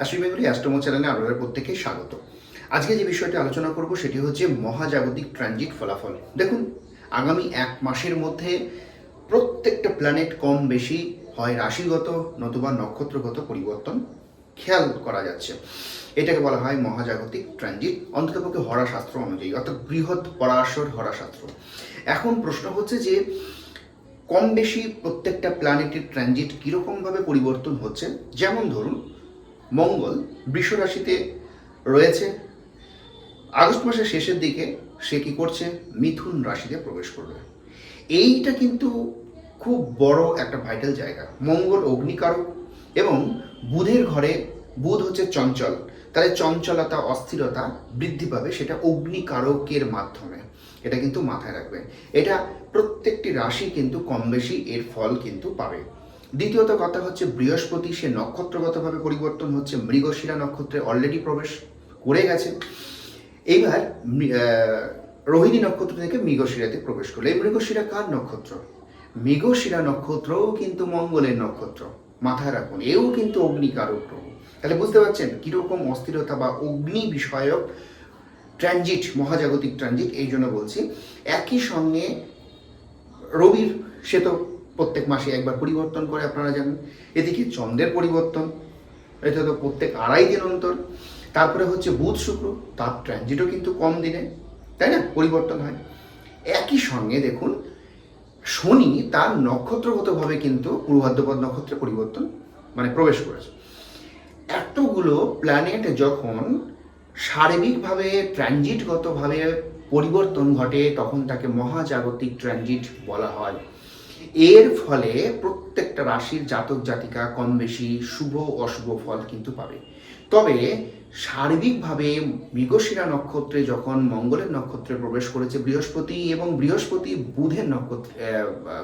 Astro Bengali অ্যাস্ট্রোমো চ্যানেলে আপনাদের প্রত্যেকেই স্বাগত। আজকে যে বিষয়টি আলোচনা করব সেটি হচ্ছে মহাজাগতিক ট্রানজিট ফলাফল। দেখুন, আগামী এক মাসের মধ্যে প্রত্যেকটা প্ল্যানেট কম বেশি হয় রাশিগত নতুবা নক্ষত্রগত পরিবর্তন খেয়াল করা যাচ্ছে। এটাকে বলা হয় মহাজাগতিক ট্রানজিট, অন্ততপক্ষে হরাশাস্ত্র অনুযায়ী, অর্থাৎ বৃহৎ পরাশর হরাশাস্ত্র। এখন প্রশ্ন হচ্ছে যে, কম বেশি প্রত্যেকটা প্ল্যানেটের ট্রানজিট কীরকমভাবে পরিবর্তন হচ্ছে? যেমন ধরুন মঙ্গল বৃষ রাশিতে রয়েছে। আগস্ট মাসের শেষের দিকে সে কি করছে? মিথুন রাশিতে প্রবেশ করবে। এইটা কিন্তু খুব বড় একটা ভাইটাল জায়গা। মঙ্গল অগ্নিকারক এবং বুধের ঘরে বুধ হচ্ছে চঞ্চল। তাহলে চঞ্চলতা, অস্থিরতা বৃদ্ধি পাবে সেটা অগ্নিকারকের মাধ্যমে। এটা কিন্তু মাথায় রাখবে। এটা প্রত্যেকটি রাশি কিন্তু কম বেশি এর ফল কিন্তু পাবে। দ্বিতীয়ত কথা হচ্ছে বৃহস্পতি, সে নক্ষত্রগতভাবে পরিবর্তন হচ্ছে, মৃগশিরা নক্ষত্রে অলরেডি প্রবেশ করে গেছে। এইবার রোহিণী নক্ষত্র থেকে মৃগশিরাতে প্রবেশ করল। এই মৃগশিরা কার নক্ষত্র? মৃগশিরা নক্ষত্রও কিন্তু মঙ্গলের নক্ষত্র, মাথায় রাখুন, এও কিন্তু অগ্নিকারক গ্রহ। তাহলে বুঝতে পারছেন কীরকম অস্থিরতা বা অগ্নি বিষয়ক ট্রানজিট, মহাজাগতিক ট্রানজিট, এই জন্য বলছি, একই সঙ্গে রবির, সে তো প্রত্যেক মাসে একবার পরিবর্তন করে আপনারা জানেন। এদিকে চন্দ্রের পরিবর্তন, এটা তো প্রত্যেক আড়াই দিন অন্তর। তারপরে হচ্ছে বুধ শুক্র, তার ট্রানজিটও কিন্তু কম দিনে, তাই না? পরিবর্তন হয়। একই সঙ্গে দেখুন, শনি তার নক্ষত্রগতভাবে কিন্তু পূর্বাদ্যপদ নক্ষত্রে পরিবর্তন মানে প্রবেশ করেছে। এতগুলো প্ল্যানেট যখন সার্বিকভাবে ট্রানজিটগতভাবে পরিবর্তন ঘটে, তখন তাকে মহাজাগতিক ট্রানজিট বলা হয়। এর ফলে প্রত্যেকটা রাশির জাতক, জাতিকা কম বেশি শুভ অশুভ ফল কিন্তু পাবে। তবে সার্বিকভাবে মৃগশিরা নক্ষত্রে যখন মঙ্গলের নক্ষত্রে প্রবেশ করেছে বৃহস্পতি এবং বৃহস্পতি বুধের নক্ষত্রে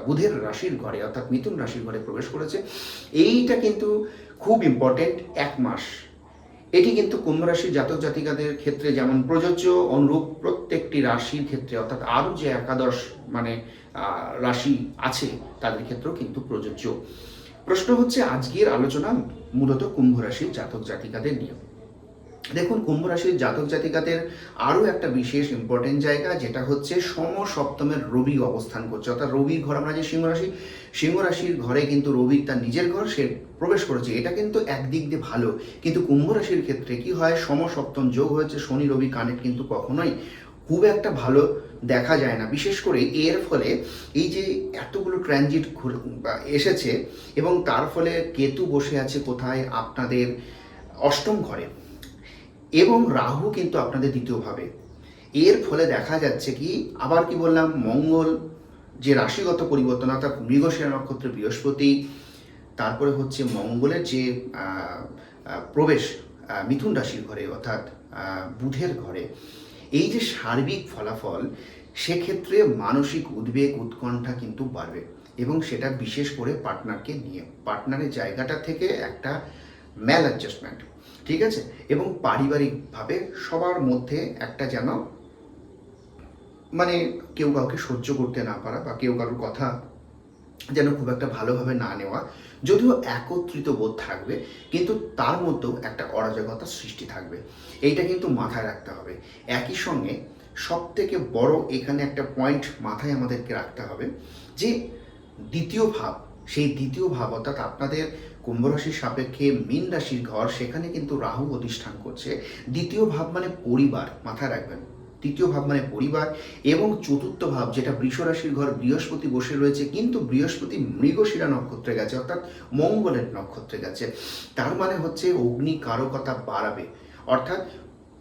বুধের রাশির ঘরে অর্থাৎ মিথুন রাশির ঘরে প্রবেশ করেছে, এইটা কিন্তু খুব ইম্পর্টেন্ট এক মাস। এটি কিন্তু কুম্ভ রাশির জাতক, জাতিকাদের ক্ষেত্রে যেমন প্রযোজ্য, অনুরূপ প্রত্যেকটি রাশির ক্ষেত্রে অর্থাৎ আরও যে একাদশ মানে রাশি আছে তাদের ক্ষেত্রেও কিন্তু প্রযোজ্য। প্রশ্ন হচ্ছে, আজকের আলোচনা মূলত কুম্ভ রাশির জাতক জাতিকাদের নিয়ে। দেখুন, কুম্ভ রাশির জাতক জাতিকাদের আরও একটা বিশেষ ইম্পর্টেন্ট জায়গা, যেটা হচ্ছে সম সপ্তমের রবি অবস্থান করছে। অর্থাৎ রবির ঘর, আমরা যে সিংহ রাশি, সিংহ রাশির ঘরে কিন্তু রবি তার নিজের ঘর, সে প্রবেশ করেছে। এটা কিন্তু একদিক দিয়ে ভালো। কিন্তু কুম্ভ রাশির ক্ষেত্রে কি হয়? সম সপ্তম যোগ হয়েছে, শনি, রবি, কানেক্ট কিন্তু কখনোই খুব একটা ভালো দেখা যায় না। বিশেষ করে এর ফলে এই যে এতগুলো ট্রানজিট এসেছে এবং তার ফলে কেতু বসে আছে কোথায় আপনাদের অষ্টম ঘরে। এবং রাহু কিন্তু আপনাদের দ্বিতীয়ভাবে। এর ফলে দেখা যাচ্ছে কি, আবার কি বললাম, মঙ্গল যে রাশিগত পরিবর্তন, অর্থাৎ মৃগশিরা নক্ষত্রে বৃহস্পতি, তারপরে হচ্ছে মঙ্গলের যে প্রবেশ মিথুন রাশির ঘরে, অর্থাৎ বুধের ঘরে এই যে সার্বিক ফলাফল, সেক্ষেত্রে মানসিক উদ্বেগ, উৎকণ্ঠা কিন্তু বাড়বে এবং সেটা বিশেষ করে পার্টনারকে নিয়ে। পার্টনারের জায়গাটা থেকে একটা ম্যাল অ্যাডজাস্টমেন্ট ঠিক আছে? এবং পারিবারিকভাবে সবার মধ্যে একটা যেন মানে কেউ কাউকে সহ্য করতে না পারা বা কেউ কারোর কথা যেন খুব একটা ভালোভাবে না নেওয়া যদিও একত্রিত বোধ থাকবে, কিন্তু তার মধ্যেও একটা অরাজকতার সৃষ্টি থাকবে। এইটা কিন্তু মাথায় রাখতে হবে। একই সঙ্গে সব থেকে বড় এখানে একটা পয়েন্ট মাথায় আমাদেরকে রাখতে হবে যে দ্বিতীয় ভাব, সেই দ্বিতীয় ভাব অর্থাৎ আপনাদের কুম্ভ রাশির সাপেক্ষে মীন রাশির ঘর, সেখানে কিন্তু রাহু অধিষ্ঠান করছে। দ্বিতীয় ভাব মানে পরিবার, মাথায় রাখবেন। তৃতীয় ভাব মানে পরিবার এবং চতুর্থ ভাব, যেটা বৃষ রাশির ঘর বৃহস্পতি বসে রয়েছে, কিন্তু বৃহস্পতি মৃগশিরা নক্ষত্রে গেছে, অর্থাৎ মঙ্গলের নক্ষত্রে গেছে। তার মানে হচ্ছে অগ্নি কারকতা বাড়াবে। অর্থাৎ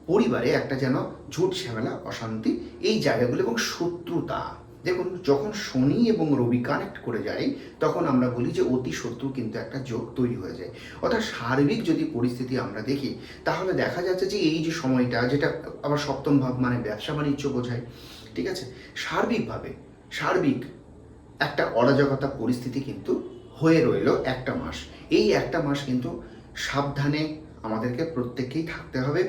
পরিবারে একটা যেন ঝুট ঝামেলা, অশান্তি, এই জায়গাগুলো এবং শত্রুতা। দেখুন, যখন শনি এবং রবি কানেক্ট করে যায়, তখন আমরা বলি যে অতি শত্রু কিন্তু একটা যোগ তৈরি হয়ে যায়। অর্থাৎ সার্বিক যদি পরিস্থিতি আমরা দেখি, তাহলে দেখা যাচ্ছে যে এই যে সময়টা, যেটা আবার সপ্তম ভাব মানে ব্যবসা বাণিজ্য বোঝায়, ঠিক আছে? সার্বিকভাবে, সার্বিক একটা অরাজকতা পরিস্থিতি কিন্তু হয়ে রইল একটা মাস। এই একটা মাস কিন্তু সাবধানে আমাদেরকে প্রত্যেককেই থাকতে হবে।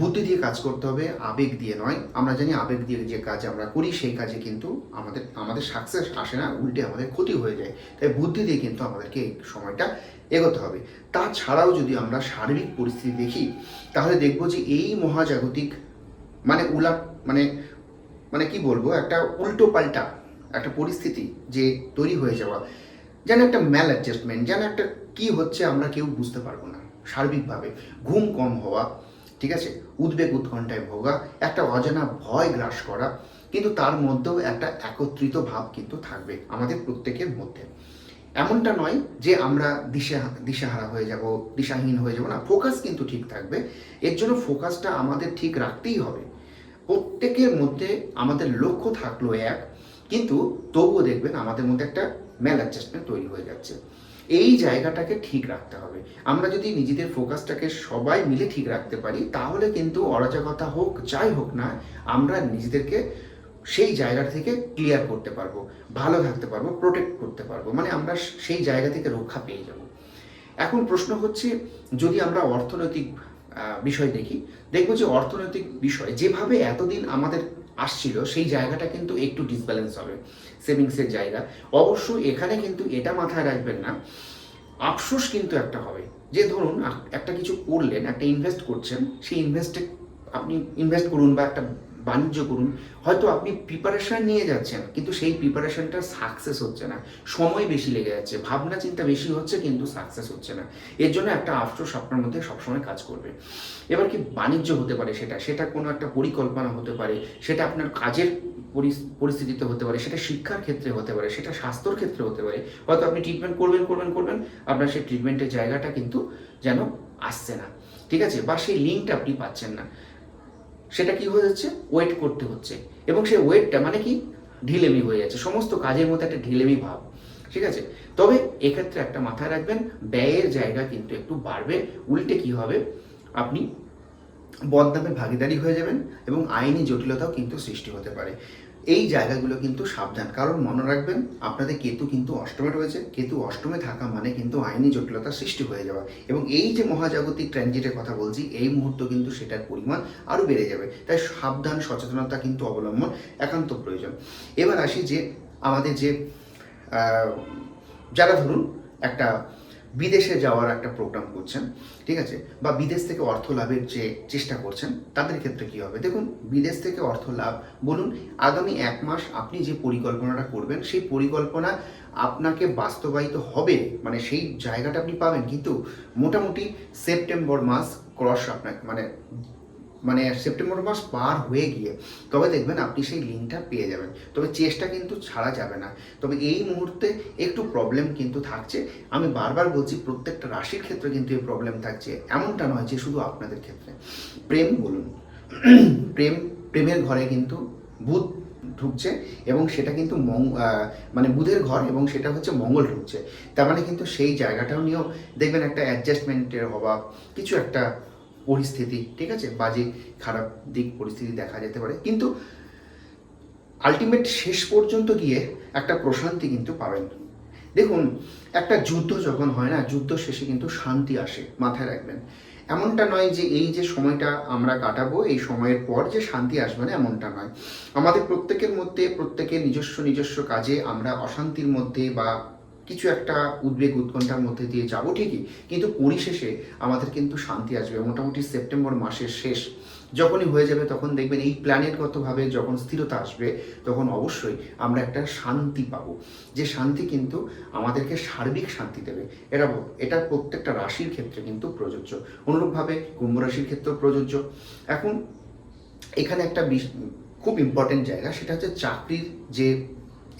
বুদ্ধি দিয়ে কাজ করতে হবে, আবেগ দিয়ে নয়। আমরা জানি আবেগ দিয়ে যে কাজ আমরা করি, সেই কাজে কিন্তু আমাদের আমাদের সাকসেস আসে না, উল্টে আমাদের ক্ষতি হয়ে যায়। তাই বুদ্ধি দিয়ে কিন্তু আমাদেরকে এই সময়টা এগোতে হবে। তাছাড়াও যদি আমরা সার্বিক পরিস্থিতি দেখি, তাহলে দেখব যে এই মহাজাগতিক মানে উলা মানে মানে কি বলব, একটা উল্টো পাল্টা একটা পরিস্থিতি যে তৈরি হয়ে যাওয়া। যেন একটা ম্যাল অ্যাডজাস্টমেন্ট যেন একটা কি হচ্ছে আমরা কেউ বুঝতে পারব না। সার্বিকভাবে। ঘুম কম হওয়া, ঠিক আছে? উদ্বেগ উৎকণ্ঠায় ভোগা, একটা অজানা ভয় গ্রাস করা, কিন্তু তার মধ্যেও একটা একত্রিত ভাব কিন্তু থাকবে আমাদের প্রত্যেকের মধ্যে। এমনটা নয় যে আমরা দিশা, দিশাহারা হয়ে যাব, দিশাহীন হয়ে যাব না। ফোকাস কিন্তু ঠিক থাকবে। এর জন্য ফোকাসটা আমাদের ঠিক রাখতেই হবে। প্রত্যেকের মধ্যে আমাদের লক্ষ্য থাকল এক, কিন্তু তবুও দেখবেন আমাদের মধ্যে একটা ম্যাল অ্যাডজাস্টমেন্ট তৈরি হয়ে যাচ্ছে। এই জায়গাটাকে ঠিক রাখতে হবে। আমরা যদি নিজেদের ফোকাসটাকে সবাই মিলে ঠিক রাখতে পারি, তাহলে কিন্তু অরাজকতা হোক, যাই হোক না, আমরা নিজেদেরকে সেই জায়গা থেকে ক্লিয়ার করতে পারব, ভালো থাকতে পারব প্রোটেক্ট করতে পারব মানে আমরা সেই জায়গা থেকে রক্ষা পেয়ে যাব। এখন প্রশ্ন হচ্ছে, যদি আমরা অর্থনৈতিক বিষয় দেখি, দেখব যে অর্থনৈতিক বিষয় যেভাবে এতদিন আমাদের আসছিল, সেই জায়গাটা কিন্তু একটু ডিসব্যালেন্স হবে সেভিংসের জায়গা। অবশ্যই এখানে কিন্তু এটা মাথায় রাখবেন না, আফসোস কিন্তু একটা হবে। যে ধরুন একটা কিছু করলেন, একটা ইনভেস্ট করছেন, সেই ইনভেস্টে আপনি ইনভেস্ট করুন বা একটা বাণিজ্য করুন, হয়তো আপনি প্রিপারেশন নিয়ে যাচ্ছেন, কিন্তু সেই প্রিপারেশনটা সাকসেস হচ্ছে না। সময় বেশি লেগে যাচ্ছে, ভাবনা চিন্তা বেশি হচ্ছে, কিন্তু সাকসেস হচ্ছে না। এর জন্য একটা আফসোস আপনার মধ্যে সবসময় কাজ করবে। এবার কি বাণিজ্য হতে পারে সেটা? সেটা কোনো একটা পরিকল্পনা হতে পারে, সেটা আপনার কাজের পরিস- পরিস্থিতিতে হতে পারে, সেটা শিক্ষার ক্ষেত্রে হতে পারে, সেটা স্বাস্থ্যর ক্ষেত্রে হতে পারে। হয়তো আপনি ট্রিটমেন্ট করবেন করবেন করবেন, আপনার সেই ট্রিটমেন্টের জায়গাটা কিন্তু যেন আসছে না। ঠিক আছে? বা সেই লিঙ্কটা আপনি পাচ্ছেন না। সেটা কি হয়ে যাচ্ছে? ওয়েট করতে হচ্ছে। এবং সেই ওয়েটটা মানে কি? ঢিলেমি হয়ে যাচ্ছে। সমস্ত কাজের মধ্যে একটা ঢিলেমি ভাব। ঠিক আছে? তবে এক্ষেত্রে একটা মাথায় রাখবেন, ব্যয়ের জায়গা কিন্তু একটু বাড়বে। উল্টে কি হবে? আপনি বদনামে ভাগিদারি হয়ে যাবেন এবং আইনি জটিলতাও কিন্তু সৃষ্টি হতে পারে। এই জায়গাগুলো কিন্তু সাবধান। কারণ মনে রাখবেন, আপনাদের কেতু কিন্তু অষ্টমে রয়েছে। কেতু অষ্টমে থাকা মানে কিন্তু আইনি জটিলতা সৃষ্টি হয়ে যাওয়া। এবং এই যে মহাজাগতিক ট্রানজিটের কথা বলছি, এই মুহূর্ত কিন্তু সেটার পরিমাণ আরও বেড়ে যাবে। তাই সাবধান, সচেতনতা কিন্তু অবলম্বন একান্ত প্রয়োজন। এবার আসি যে, আমাদের যে যারা ধরুন একটা বিদেশে যাওয়ার একটা প্রোগ্রাম করছেন, ঠিক আছে? বা বিদেশ থেকে অর্থ লাভের যে চেষ্টা করছেন, তাদের ক্ষেত্রে কি হবে? দেখুন, বিদেশ থেকে অর্থ লাভ, বলুন, আগামী এক মাস আপনি যে পরিকল্পনাটা করবেন, সেই পরিকল্পনা আপনাকে বাস্তবায়িত হবে মানে সেই জায়গাটা আপনি পাবেন। কিন্তু মোটামুটি সেপ্টেম্বর মাস ক্রস আপনাকে মানে মানে সেপ্টেম্বর মাস পার হয়ে গিয়ে তবে দেখবেন আপনি সেই লিঙ্কটা পেয়ে যাবেন। তবে চেষ্টা কিন্তু ছাড়া যাবে না। তবে এই মুহূর্তে একটু প্রবলেম কিন্তু থাকছে। আমি বারবার বলছি প্রত্যেকটা রাশির ক্ষেত্রে কিন্তু এই প্রবলেম থাকছে। এমনটা নয় যে শুধু আপনাদের ক্ষেত্রে। প্রেম বলুন প্রেম প্রেমের ঘরে কিন্তু বুধ ঢুকছে এবং সেটা কিন্তু মং- আহ, মানে বুধের ঘর এবং সেটা হচ্ছে মঙ্গল ঢুকছে। তার মানে কিন্তু সেই জায়গাটাও নিয়েও দেখবেন একটা অ্যাডজাস্টমেন্টের অভাব কিছু একটা পরিস্থিতি, ঠিক আছে? বাজে, খারাপ দিক, পরিস্থিতি দেখা যেতে পারে। কিন্তু আলটিমেট শেষ পর্যন্ত গিয়ে একটা প্রশান্তি কিন্তু পাবেন। দেখুন, একটা যুদ্ধ যখন হয় না, যুদ্ধ শেষে কিন্তু শান্তি আসে, মাথায় রাখবেন। এমনটা নয় যে এই যে সময়টা আমরা কাটাবো, এই সময়ের পর যে শান্তি আসবে না, এমনটা নয়। আমাদের প্রত্যেকের মধ্যে, প্রত্যেকের নিজস্ব নিজস্ব কাজে আমরা অশান্তির মধ্যে বা কিছু একটা উদ্বেগ উৎকণ্ঠার মধ্যে দিয়ে যাব ঠিকই, কিন্তু পরিশেষে আমাদের কিন্তু শান্তি আসবে। মোটামুটি সেপ্টেম্বর মাসের শেষ। যখনই হয়ে যাবে তখন দেখবেন এই প্ল্যানেটগতভাবে যখন স্থিরতা আসবে, তখন অবশ্যই আমরা একটা শান্তি পাবো। যে শান্তি কিন্তু আমাদেরকে সার্বিক শান্তি দেবে। এটা এটা প্রত্যেকটা রাশির ক্ষেত্রে কিন্তু প্রযোজ্য। অনুরূপভাবে কুম্ভ রাশির ক্ষেত্রেও প্রযোজ্য। এখন এখানে একটা খুব ইম্পর্টেন্ট জায়গা, সেটা হচ্ছে চাকরির যে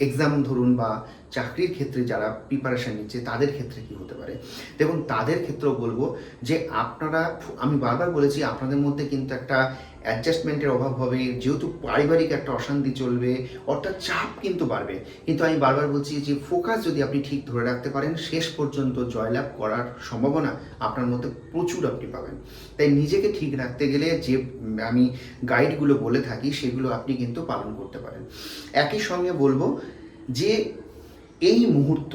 এক্সাম ধরুন বা চাকরির ক্ষেত্রে যারা প্রিপারেশন নিচ্ছে, তাদের ক্ষেত্রে কি হতে পারে? দেখুন, তাদের ক্ষেত্রেও বলব যে আপনারা, আমি বারবার বলেছি, আপনাদের মধ্যে কিন্তু একটা অ্যাডজাস্টমেন্টের অভাব হবে। যেহেতু পারিবারিক একটা অশান্তি চলবে, অর্থাৎ চাপ কিন্তু বাড়বে। কিন্তু আমি বারবার বলছি যে ফোকাস যদি আপনি ঠিক ধরে রাখতে পারেন, শেষ পর্যন্ত জয়লাভ করার সম্ভাবনা আপনার মধ্যে প্রচুর আপনি পাবেন। তাই নিজেকে ঠিক রাখতে গেলে যে আমি গাইডগুলো বলে থাকি, সেগুলো আপনি কিন্তু পালন করতে পারেন। একই সঙ্গে বলব যে এই মুহূর্ত,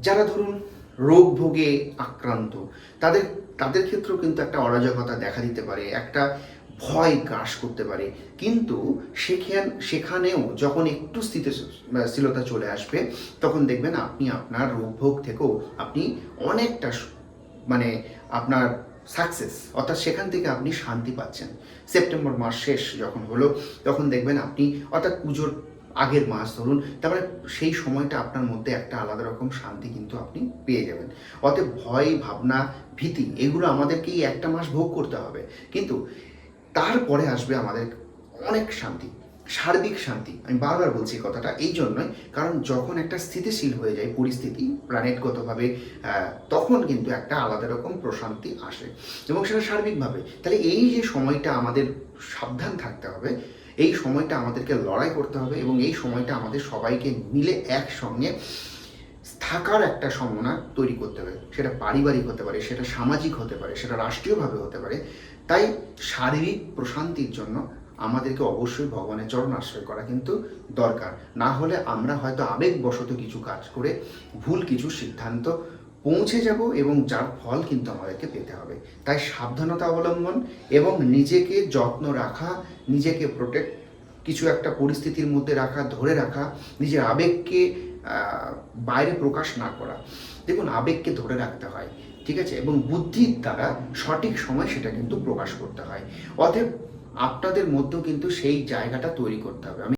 যারা ধরুন রোগ ভোগে আক্রান্ত, তাদের তাদের ক্ষেত্রেও কিন্তু একটা অরাজকতা দেখা দিতে পারে, একটা ভয় গ্রাস করতে পারে। কিন্তু সেখান, সেখানেও যখন একটু স্থিতিশীলতা চলে আসবে, তখন দেখবেন আপনি আপনার রোগভোগ থেকেও আপনি অনেকটা মানে আপনার সাকসেস অর্থাৎ সেখান থেকে আপনি শান্তি পাচ্ছেন। সেপ্টেম্বর মাস শেষ যখন হলো, তখন দেখবেন আপনি, অর্থাৎ পুজোর আগের মাস ধরুন তারপরে সেই সময়টা আপনার মধ্যে একটা আলাদা রকম শান্তি কিন্তু আপনি পেয়ে যাবেন। অতএব ভয় ভাবনা ভীতি এগুলো আমাদেরকেই একটা মাস ভোগ করতে হবে। কিন্তু তারপরে আসবে আমাদের অনেক শান্তি সার্বিক শান্তি। আমি বারবার বলছি কথাটা এই জন্যই কারণ যখন একটা স্থিতিশীল হয়ে যায় পরিস্থিতি প্ল্যানেটগতভাবে আহ, তখন কিন্তু একটা আলাদা রকম প্রশান্তি আসে। এবং সেটা সার্বিকভাবে। তাহলে এই যে সময়টা আমাদের সাবধান থাকতে হবে এই সময়টা আমাদেরকে লড়াই করতে হবে এবং এই সময়টা আমাদের সবাইকে মিলে একসঙ্গে থাকার একটা সম্ভাবনা তৈরি করতে হবে। সেটা পারিবারিক হতে পারে, সেটা সামাজিক হতে পারে, সেটা রাষ্ট্রীয়ভাবে হতে পারে। তাই শারীরিক প্রশান্তির জন্য আমাদেরকে অবশ্যই ভগবানের চরণ আশ্রয় করা কিন্তু দরকার। না হলে আমরা হয়তো আবেগবশত কিছু কাজ করে ভুল কিছু সিদ্ধান্ত পৌঁছে যাব এবং যার ফল কিন্তু আমাদেরকে পেতে হবে। তাই সাবধানতা অবলম্বন এবং নিজেকে যত্ন রাখা, নিজেকে প্রোটেক্ট কিছু একটা পরিস্থিতির মধ্যে রাখা, ধরে রাখা, নিজের আবেগকে বাইরে প্রকাশ না করা। দেখুন, আবেগকে ধরে রাখতে হয়, ঠিক আছে? এবং বুদ্ধির দ্বারা সঠিক সময় সেটা কিন্তু প্রকাশ করতে হয়। অতএব আপনাদের মধ্যেও কিন্তু সেই জায়গাটা তৈরি করতে হবে। আমি